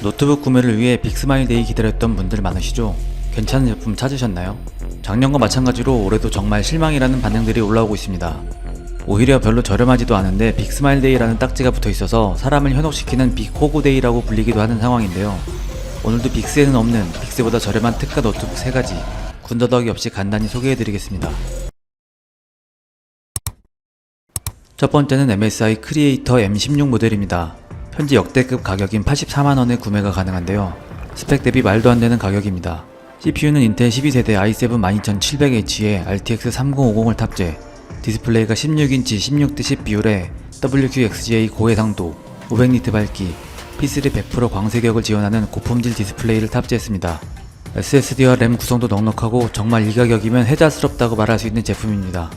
노트북 구매를 위해 빅스마일데이 기다렸던 분들 많으시죠? 괜찮은 제품 찾으셨나요? 작년과 마찬가지로 올해도 정말 실망이라는 반응들이 올라오고 있습니다. 오히려 별로 저렴하지도 않은데 빅스마일데이라는 딱지가 붙어 있어서 사람을 현혹시키는 빅호구데이라고 불리기도 하는 상황인데요. 오늘도 빅스에는 없는 빅스보다 저렴한 특가 노트북 3가지 군더더기 없이 간단히 소개해드리겠습니다. 첫 번째는 MSI 크리에이터 M16 모델입니다. 현재 역대급 가격인 84만원에 구매가 가능한데요. 스펙 대비 말도 안 되는 가격입니다. CPU는 인텔 12세대 i7 12700H에 RTX 3050을 탑재, 디스플레이가 16인치 16대10 비율에 WQXGA 고해상도, 500니트 밝기, P3 100% 광세격을 지원하는 고품질 디스플레이를 탑재했습니다. SSD와 램 구성도 넉넉하고 정말 이 가격이면 혜자스럽다고 말할 수 있는 제품입니다.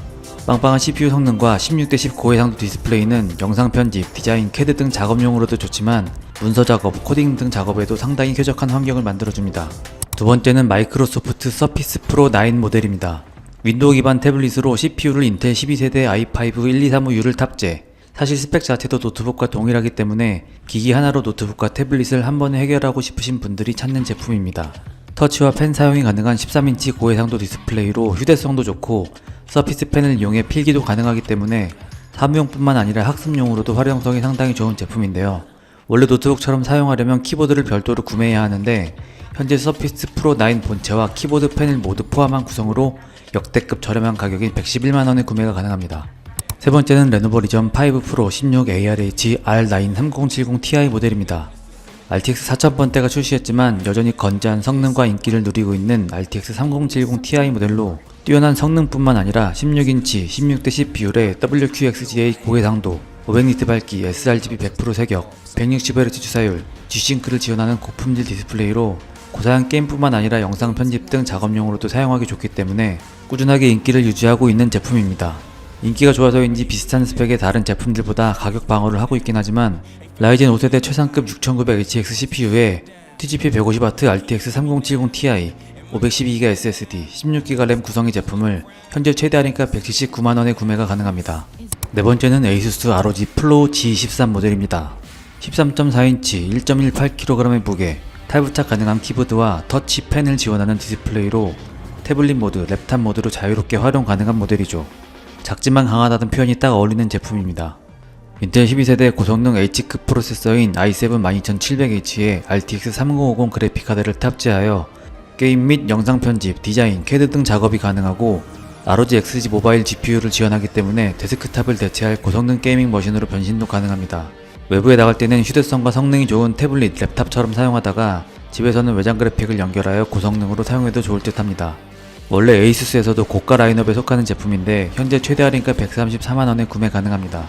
빵빵한 CPU 성능과 16대10 고해상도 디스플레이는 영상 편집, 디자인, 캐드 등 작업용으로도 좋지만 문서 작업, 코딩 등 작업에도 상당히 쾌적한 환경을 만들어줍니다. 두 번째는 마이크로소프트 서피스 프로 9 모델입니다. 윈도우 기반 태블릿으로 CPU를 인텔 12세대 i5 1235U를 탑재. 사실 스펙 자체도 노트북과 동일하기 때문에 기기 하나로 노트북과 태블릿을 한 번에 해결하고 싶으신 분들이 찾는 제품입니다. 터치와 펜 사용이 가능한 13인치 고해상도 디스플레이로 휴대성도 좋고 서피스 펜을 이용해 필기도 가능하기 때문에 사무용뿐만 아니라 학습용으로도 활용성이 상당히 좋은 제품인데요. 원래 노트북처럼 사용하려면 키보드를 별도로 구매해야 하는데 현재 서피스 프로 9 본체와 키보드 펜을 모두 포함한 구성으로 역대급 저렴한 가격인 111만원에 구매가 가능합니다. 세 번째는 레노버 리전 5 프로 16ARH R9 3070 Ti 모델입니다. RTX 4000번대가 출시했지만 여전히 건재한 성능과 인기를 누리고 있는 RTX 3070 Ti 모델로 뛰어난 성능뿐만 아니라 16인치 16대10 비율의 WQXGA 고해상도, 500니트 밝기, sRGB 100% 세격, 160Hz 주사율, G싱크를 지원하는 고품질 디스플레이로 고사양 게임뿐만 아니라 영상 편집 등 작업용으로도 사용하기 좋기 때문에 꾸준하게 인기를 유지하고 있는 제품입니다. 인기가 좋아서인지 비슷한 스펙의 다른 제품들보다 가격 방어를 하고 있긴 하지만 라이젠 5세대 최상급 6900HX CPU에 TGP 150W RTX 3070 Ti, 512GB SSD, 16GB 램 구성의 제품을 현재 최대 할인가 179만원에 구매가 가능합니다. 네 번째는 ASUS ROG 플로우 G23 모델입니다. 13.4인치 1.18kg의 무게, 탈부착 가능한 키보드와 터치 펜을 지원하는 디스플레이로 태블릿 모드, 랩탑 모드로 자유롭게 활용 가능한 모델이죠. 작지만 강하다는 표현이 딱 어울리는 제품입니다. 인텔 12세대 고성능 H급 프로세서인 i7 12700H에 RTX 3050 그래픽카드를 탑재하여 게임 및 영상 편집, 디자인, 캐드 등 작업이 가능하고 ROG XG 모바일 GPU를 지원하기 때문에 데스크탑을 대체할 고성능 게이밍 머신으로 변신도 가능합니다. 외부에 나갈 때는 휴대성과 성능이 좋은 태블릿, 랩탑처럼 사용하다가 집에서는 외장 그래픽을 연결하여 고성능으로 사용해도 좋을 듯 합니다. 원래 에이수스에서도 고가 라인업에 속하는 제품인데 현재 최대 할인가 134만원에 구매 가능합니다.